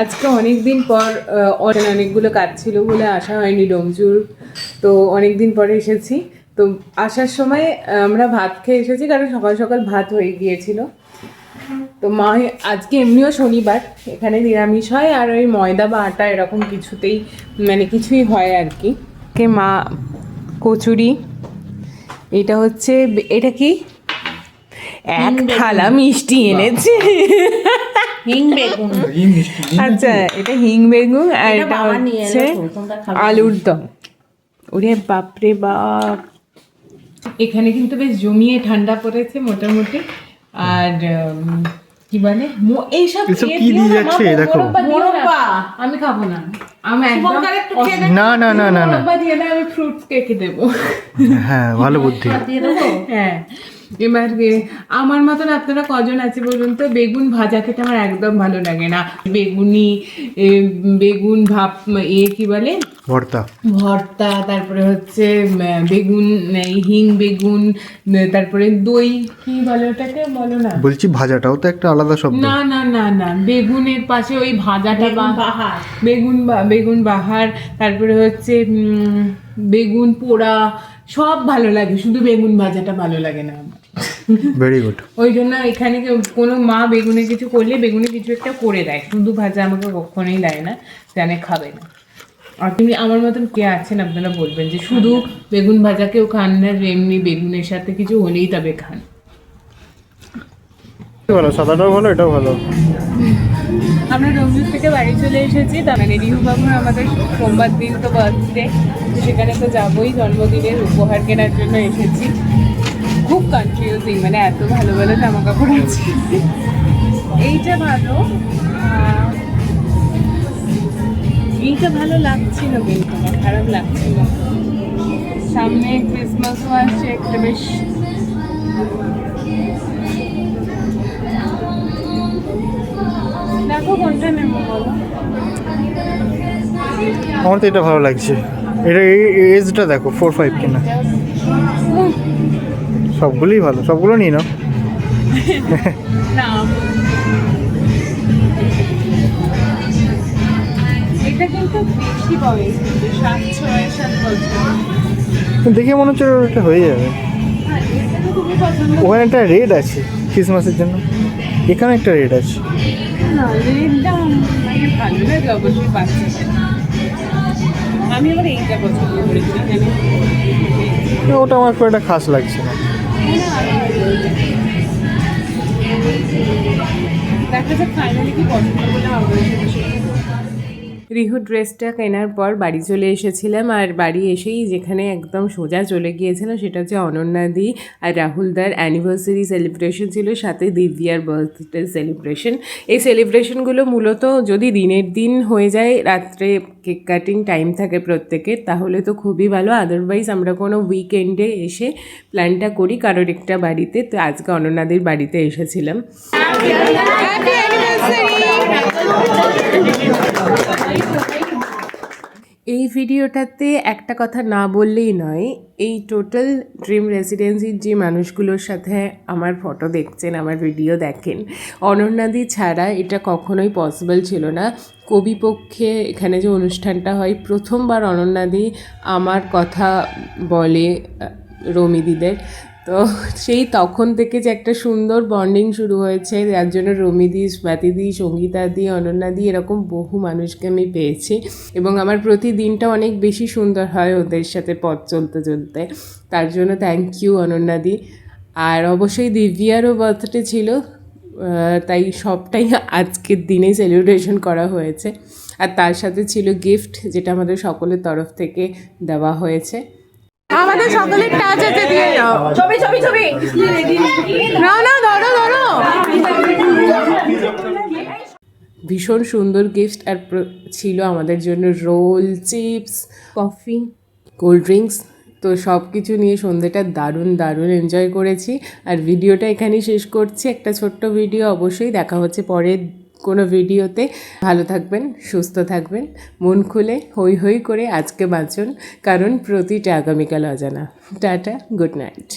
আজকে অনেক দিন পর অনেকগুলো কাজ ছিল বলে আসা হয়নি ডোমজুর। তো অনেক দিন পরে এসেছি। তো আসার সময় আমরা ভাত খেয়ে এসেছি, কারণ সকাল সকাল ভাত হয়ে গিয়েছিল। তো মা, আজকে এমনিও শনিবার, এখানে নিরামিষ হয়, আর ওই ময়দা বা আটা এরকম কিছুতেই মানে কিছুই হয় আর কি। কে মা, কচুরি, এটা হচ্ছে, এটা কি? এক থালা মিষ্টি এনেছে। হিং বেগুন আচ্ছা এটা হিং বেগুন আর এটা হচ্ছে আলুর দম। ওরে বাপরে বাপ। এখানে কিন্তু বেশ জমিয়ে ঠান্ডা পড়েছে মোটামুটি। আর কি বলে? মো- এইসব কি দিয়ে না, যাচ্ছে? দেখো। মোরব্বা। আমি খাব না। আমি। না না না না না। দিয়ে আমি ফ্রুটস কেকে দেবো। হ্যাঁ ভালো বুদ্ধি। দিয়ে দেবো? হ্যাঁ। এবার আমার মতন আপনারা কজন আছে বলুন তো? বেগুন ভাজা খেতে আমার একদম ভালো লাগে না। বেগুনি এ, বেগুন ভাপ এ কি বলে? ভর্তা। ভর্তা তারপরে হচ্ছে বেগুন এই হিং বেগুন তারপরে দই কি বলে ওটাকে? বলো না। বলছি ভাজাটাও তো একটা আলাদা শব্দ। না না না না বেগুনের পাশে ওই ভাজাটা বা বাহার। বেগুন বা- বেগুন বাহার তারপরে হচ্ছে বেগুন পোড়া সব ভালো লাগে শুধু বেগুন ভাজাটা ভালো লাগে না আমার। ভেরি গুড ওই জন্য এখানে কেউ- কোনো মা বেগুনে কিছু করলে বেগুনে কিছু একটা করে দেয়। শুধু ভাজা আমাকে কখনোই দেয় না জানে খাবে না। আর তুমি আমার মতন কে আছেন আপনারা বলবেন যে শুধু বেগুন ভাজা কেউ খান না এমনি বেগুনের সাথে কিছু হলেই তবে খান। ভালো সাদাটাও ভালো এটাও ভালো। আমরা রমজুর থেকে বাড়ি চলে এসেছি, তার মানে রিহু বাবুর আমাদের সোমবার দিন তো বার্থডে সেখানে তো যাবোই, জন্মদিনের উপহার কেনার জন্য এসেছি। খুব কনফিউজিং মানে এত ভালো ভালো জামা কাপড় আছে। এইটা ভালো এইটা ভালো লাগছিল কিন্তু আমার খারাপ লাগছিল। সামনে ক্রিসমাসও আসছে, একটা বেশ দেখো কোনটা নেব বলো। আমার তো এটা ভালো লাগছে। এটা এজটা দেখো ফোর ফাইভ কিনা। সবগুলোই ভালো সবগুলো নিয়ে নাও। দেখে মনে হচ্ছে ওটা হয়ে যাবে। হ্যাঁ, ওখানে একটা রেড আছে ক্রিসমাসের জন্য। এখানে একটা রেড আছে। না রেডটা মানে ভালো লাগে অবশ্যই বাচ্চাদের আমি আবার এইটা পছন্দ করেছি এখানে ওটা আমার খুব একটা খাস লাগছে না। দেখা যাক ফাইনালি কি পছন্দ করলে হবে রিহু ড্রেসটা কেনার পর বাড়ি চলে এসেছিলাম আর বাড়ি এসেই যেখানে একদম সোজা চলে গিয়েছিলাম সেটা হচ্ছে অনন্যাদি আর রাহুলদার অ্যানিভার্সারি সেলিব্রেশন ছিল, সাথে দিব্যার বার্থডে সেলিব্রেশন এই সেলিব্রেশনগুলো মূলত যদি দিনের দিন হয়ে যায়, রাত্রে কেক কাটিং টাইম থাকে প্রত্যেকের, তাহলে তো খুবই ভালো। আদারওয়াইজ আমরা কোনো উইকেন্ডে এসে প্ল্যানটা করি কারোর একটা বাড়িতে। তো আজকে অনন্যাদির বাড়িতে এসেছিলাম। ভিডিওটাতে একটা কথা না বললেই নয়, এই টোটাল ড্রিম রেসিডেন্সির যে মানুষগুলোর সাথে আমার ফটো দেখছেন, আমার ভিডিও দেখেন, অনন্যাদি ছাড়া এটা কখনোই পসিবল ছিল না। কবিপক্ষে এখানে যে অনুষ্ঠানটা হয়, প্রথমবার অনন্যাদি আমার কথা বলে রমিদিদের। তো সেই তখন থেকে যে একটা সুন্দর বন্ডিং শুরু হয়েছে, যার জন্য রমিদি স্বাতিদি সঙ্গীতাদি অনন্যাদি এরকম বহু মানুষকে আমি পেয়েছি। এবং আমার প্রতিদিনটা অনেক বেশি সুন্দর হয় ওদের সাথে পথ চলতে চলতে। তার জন্য থ্যাংক ইউ অনন্যাদি আর অবশ্যই দিব্যারও বার্থডে ছিল তাই সবটাই আজকের দিনে সেলিব্রেশন করা হয়েছে। আর তার সাথে ছিল গিফট যেটা আমাদের সকলের তরফ থেকে দেওয়া হয়েছে। আমাদের সকলের টাচ আছে দিয়ে যাও ছবি ছবি ছবি। না না ধরো ধরো। ভীষণ সুন্দর গিফট আর ছিল আমাদের জন্য roll chips coffee cold drinks তো সব কিছু নিয়ে সন্ধ্যেটা দারুণ দারুণ এনজয় করেছি। আর ভিডিওটা এখানেই শেষ করছি। একটা ছোট্ট ভিডিও অবশ্যই দেখা হচ্ছে পরের কোনো ভিডিওতে। ভালো থাকবেন, সুস্থ থাকবেন, মন খুলে হই হই করে আজকে বাঁচুন, কারণ প্রতিটা আগামীকাল অজানা। Tata, good night.